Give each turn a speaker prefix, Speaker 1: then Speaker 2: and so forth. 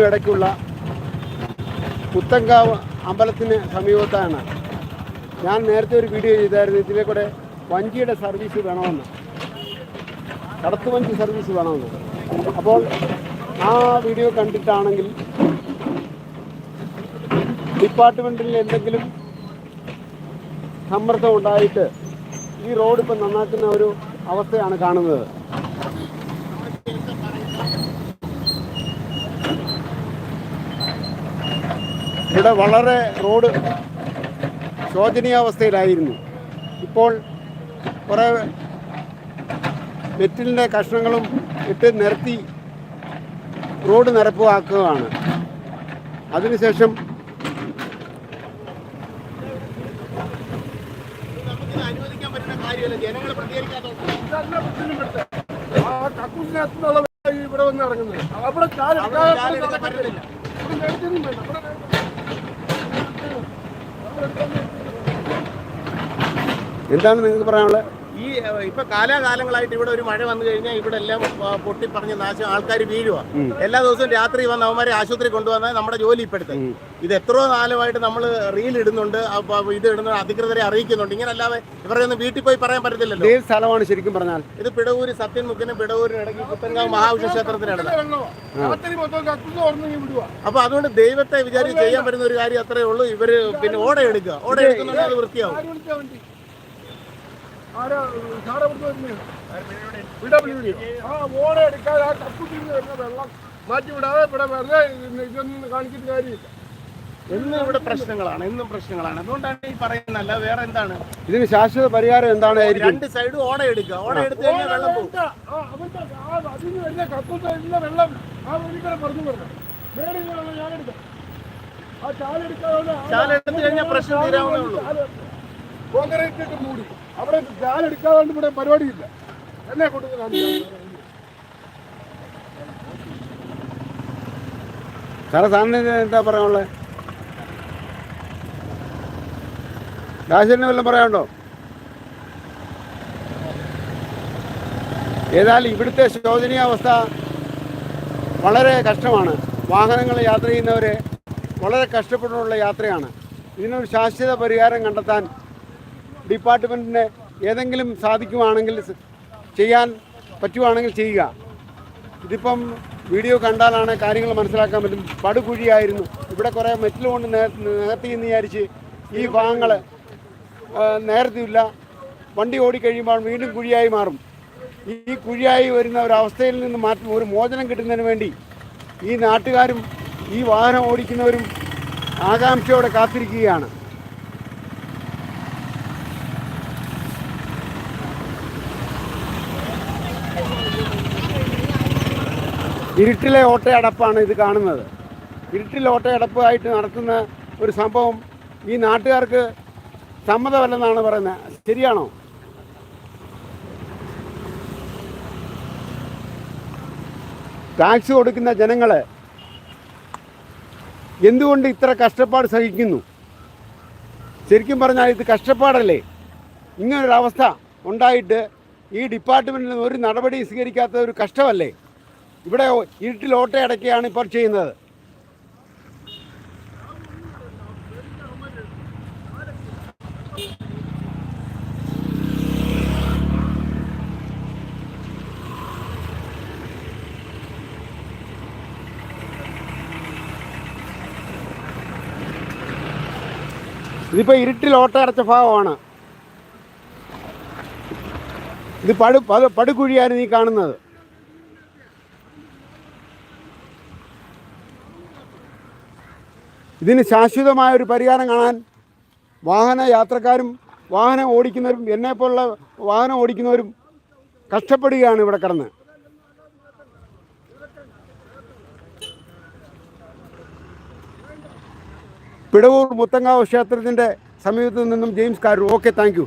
Speaker 1: ഇടയ്ക്കുള്ള പുത്തങ്കാവ് അമ്പലത്തിന് സമീപത്താണ്. ഞാൻ നേരത്തെ ഒരു വീഡിയോ ചെയ്തായിരുന്നു. ഇതിലെ കൂടെ വഞ്ചിയുടെ സർവീസ് വേണമെന്ന്. കടത്തുവഞ്ചി സർവീസ് വേണമെന്ന്. അപ്പോൾ ആ വീഡിയോ കണ്ടിട്ടാണെങ്കിൽ ഡിപ്പാർട്ട്മെന്റിൽ എന്തെങ്കിലും സമ്മർദ്ദം ഉണ്ടായിട്ട് ഈ റോഡ് ഇപ്പം നന്നാക്കുന്ന ഒരു അവസ്ഥയാണ് കാണുന്നത്. ഇവിടെ വളരെ റോഡ് ശോചനീയാവസ്ഥയിലായിരുന്നു. ഇപ്പോൾ കുറേ മെറ്റിലിന്റെ കഷ്ണങ്ങളും ഇട്ട് നിരത്തി റോഡ് നിരപ്പാക്കുകയാണ് അതിനുശേഷം
Speaker 2: ഇവിടെ വന്ന് ഇറങ്ങുന്നത്. അവിടെ ചാൽ
Speaker 3: അവിടെ ചാലെടുക്കാൻ പറ്റുന്നില്ല.
Speaker 2: ഇവിടെ നേരത്തെയൊന്നും വേണ്ട. ഇവിടെ
Speaker 1: എന്താണ് നിങ്ങൾക്ക് പറയാനുള്ളത്?
Speaker 3: ഈ ഇപ്പൊ കാലാകാലങ്ങളായിട്ട് ഇവിടെ ഒരു മഴ വന്നു കഴിഞ്ഞാൽ ഇവിടെ എല്ലാം പൊട്ടി പറഞ്ഞ നാശം ആൾക്കാർ വീഴുക എല്ലാ ദിവസവും രാത്രി വന്ന് അവന്മാരെ ആശുപത്രി കൊണ്ടുവന്നാൽ നമ്മുടെ ജോലി ഇപ്പോഴത്തെ ഇത് എത്രയോ കാലമായിട്ട് നമ്മൾ റീൽ ഇടുന്നുണ്ട് അപ്പൊ ഇത് ഇടുന്ന അധികൃതരെ അറിയിക്കുന്നുണ്ട്. ഇങ്ങനെ അല്ലാതെ ഇവരുടെ ഒന്നും വീട്ടിൽ പോയി പറയാൻ പറ്റത്തില്ലല്ലോ.
Speaker 1: സ്ഥലമാണ് ശരിക്കും പറഞ്ഞാൽ.
Speaker 3: ഇത് പിടവൂര് സത്യൻ മുക്കിനും പിടവൂരിനും ഇടയ്ക്ക് കുപ്പൻകാവ് മഹാവിഷ്ണു
Speaker 2: ക്ഷേത്രത്തിനാണ്
Speaker 3: അപ്പൊ അതുകൊണ്ട് ദൈവത്തെ വിചാരിച്ച് ചെയ്യാൻ പറ്റുന്ന ഒരു കാര്യം അത്രേ ഉള്ളൂ. ഇവർ പിന്നെ ഓടെ എടുക്കുക ഓടെ എടുക്കുന്നുണ്ടെങ്കിൽ അത് വൃത്തിയാവും
Speaker 2: ആര് സാറെ ആ ഓട എടുക്കാതെ ആ കക്കൂസിൽ വരുന്ന വെള്ളം മാറ്റി വിടാതെ ഇവിടെ വെറുതെ ഇതൊന്നും കാണിച്ചിട്ട് കാര്യമില്ല.
Speaker 3: എന്നും ഇവിടെ പ്രശ്നങ്ങളാണ് എന്നും പ്രശ്നങ്ങളാണ്. അതുകൊണ്ടാണ് ഈ പറയുന്നത് അല്ല വേറെ എന്താണ്?
Speaker 1: ഇതിന് ശാശ്വത പരിഹാരം എന്താണ് ആയിരിക്കും
Speaker 3: രണ്ട് സൈഡും ഓട എടുക്കുക. ഓട എടുത്തു കഴിഞ്ഞാൽ വെള്ളം പോകും.
Speaker 2: അവന്റെ അതിന് വരുന്ന വെള്ളം ആ ഒരിക്കലും പറഞ്ഞു ഞാൻ എടുക്കാം. ആ ചാലെടുക്കാതെ
Speaker 3: ചാലെടുത്ത് കഴിഞ്ഞാൽ പ്രശ്നം തീരാവുന്നേ ഉള്ളൂ.
Speaker 2: കോൺക്രീറ്റ് മൂടി. അവിടെ ചാലെടുക്കാതെ ഇവിടെ പരിപാടിയില്ല. എന്നെ കൊണ്ടു
Speaker 1: സാറേ സാറിന് എന്താ പറയാനുള്ളത്? രാജേഷിന് വല്ലതും പറയാനുണ്ടോ? ഏതായാലും ഇവിടുത്തെ ശോചനീയാവസ്ഥ വളരെ കഷ്ടമാണ്. വാഹനങ്ങൾ യാത്ര ചെയ്യുന്നവരെ വളരെ കഷ്ടപ്പെട്ടുള്ള യാത്രയാണ്. ഇതിനൊരു ശാശ്വത പരിഹാരം കണ്ടെത്താൻ ഡിപ്പാർട്ട്മെന്റിന് ഏതെങ്കിലും സാധിക്കുവാണെങ്കിൽ ചെയ്യാൻ പറ്റുവാണെങ്കിൽ ചെയ്യുക. ഇതിപ്പം വീഡിയോ കണ്ടാലാണ് കാര്യങ്ങൾ മനസ്സിലാക്കാൻ പറ്റും. പടുകുഴിയായിരുന്നു. ഇവിടെ കുറേ മെറ്റിൽ കൊണ്ട് നേരത്തി എന്ന് വിചാരിച്ച് ഈ ഭാഗങ്ങൾ നേരത്തില്ല വണ്ടി ഓടിക്കഴിയുമ്പോൾ വീണ്ടും കുഴിയായി മാറും. ഈ കുഴിയായി വരുന്ന ഒരു അവസ്ഥയിൽ നിന്ന് മാറ്റി ഒരു മോചനം കിട്ടുന്നതിന് വേണ്ടി ഈ നാട്ടുകാരും ഈ വാഹനം ഓടിക്കുന്നവരും ആകാംക്ഷയോടെ കാത്തിരിക്കുകയാണ്. ഇരുട്ടിലെ ഓട്ടയടപ്പാണ് ഇത് കാണുന്നത്. ഇരുട്ടിലെ ഓട്ടയടപ്പായിട്ട് നടത്തുന്ന ഒരു സംഭവം ഈ നാട്ടുകാർക്ക് സമ്മതമല്ലെന്നാണ് പറയുന്നത്. ശരിയാണോ? ടാക്സ് കൊടുക്കുന്ന ജനങ്ങളെ എന്തുകൊണ്ട് ഇത്ര കഷ്ടപ്പാട് സഹിക്കുന്നു? ശരിക്കും പറഞ്ഞാൽ ഇത് കഷ്ടപ്പാടല്ലേ? ഇങ്ങനൊരവസ്ഥ ഉണ്ടായിട്ട് ഈ ഡിപ്പാർട്ട്മെന്റിൽ നിന്ന് ഒരു നടപടി സ്വീകരിക്കാത്ത ഒരു കഷ്ടമല്ലേ? ഇവിടെ ഇരുട്ടിൽ ഓട്ടയടക്കുകയാണ് ഇപ്പോൾ ചെയ്യുന്നത്. ഇതിപ്പോൾ ഇരുട്ടിൽ ഓട്ട അടച്ച ഭാഗമാണ്. ഇത് പടു പടുകുഴിയാണ് നീ കാണുന്നത്. ഇതിന് ശാശ്വതമായ ഒരു പരിഹാരം കാണാൻ വാഹന യാത്രക്കാരും വാഹനം ഓടിക്കുന്നവരും എന്നെപ്പോലുള്ള വാഹനം ഓടിക്കുന്നവരും കഷ്ടപ്പെടുകയാണ് ഇവിടെ കിടന്ന്. പിടവൂർ മുത്തങ്കാവ് ക്ഷേത്രത്തിന്റെ സമീപത്തു നിന്നും ജെയിംസ് കാരൂർ. Okay thank